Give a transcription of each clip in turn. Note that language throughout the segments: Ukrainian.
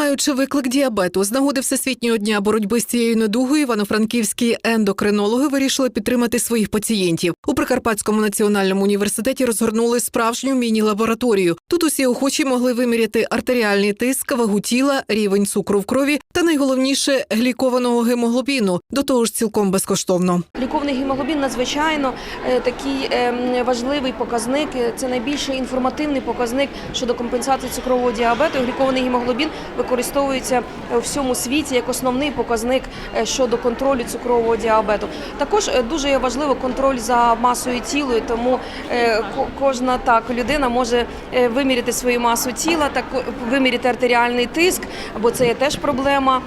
Сприймаючи виклик діабету з нагоди всесвітнього дня боротьби з цією недугою, івано-франківські ендокринологи вирішили підтримати своїх пацієнтів. У Прикарпатському національному університеті розгорнули справжню міні-лабораторію. Тут усі охочі могли виміряти артеріальний тиск, вагу тіла, рівень цукру в крові та найголовніше глікованого гемоглобіну. До того ж, цілком безкоштовно. Ліковний гемоглобін надзвичайно е, такий е, важливий показник. Е, Це найбільший інформативний показник щодо компенсації цукрового діабету. Глікований гемоглобін використовується у всьому світі як основний показник е, щодо контролю цукрового діабету. Також е, дуже важливо контроль за масою тіла, тому е, кожна так людина може виміряти свою масу тіла, так виміряти артеріальний тиск, бо це є теж проблема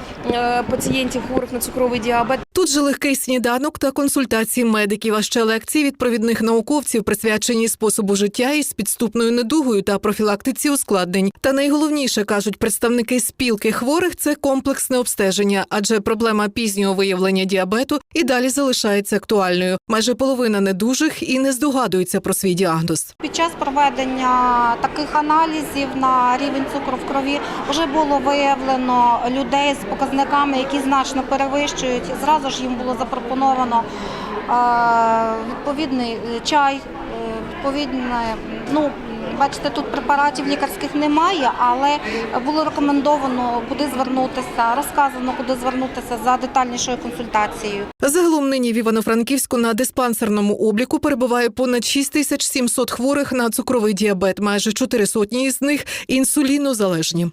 пацієнтів хворих на цукровий діабет. Тут же легкий сніданок та консультації медиків, а ще лекції від провідних науковців, присвячені способу життя із підступною недугою та профілактиці ускладнень. Та найголовніше кажуть представники спілки хворих це комплексне обстеження, адже проблема пізнього виявлення діабету і далі залишається актуальною. Майже половина недужих і не здогадується про свій діагноз. Під час проведення таких аналізів на рівень цукру в крові вже було виявлено людей з показниками, які значно перевищують. Зразу ж їм було запропоновано е, відповідний е, чай, е, відповідне, ну. Бачите, тут препаратів лікарських немає, але було рекомендовано, куди звернутися, розказано, куди звернутися за детальнішою консультацією. Загалом нині в Івано-Франківську на диспансерному обліку перебуває понад 6700 хворих на цукровий діабет. Майже чотири сотні із них інсулінозалежні.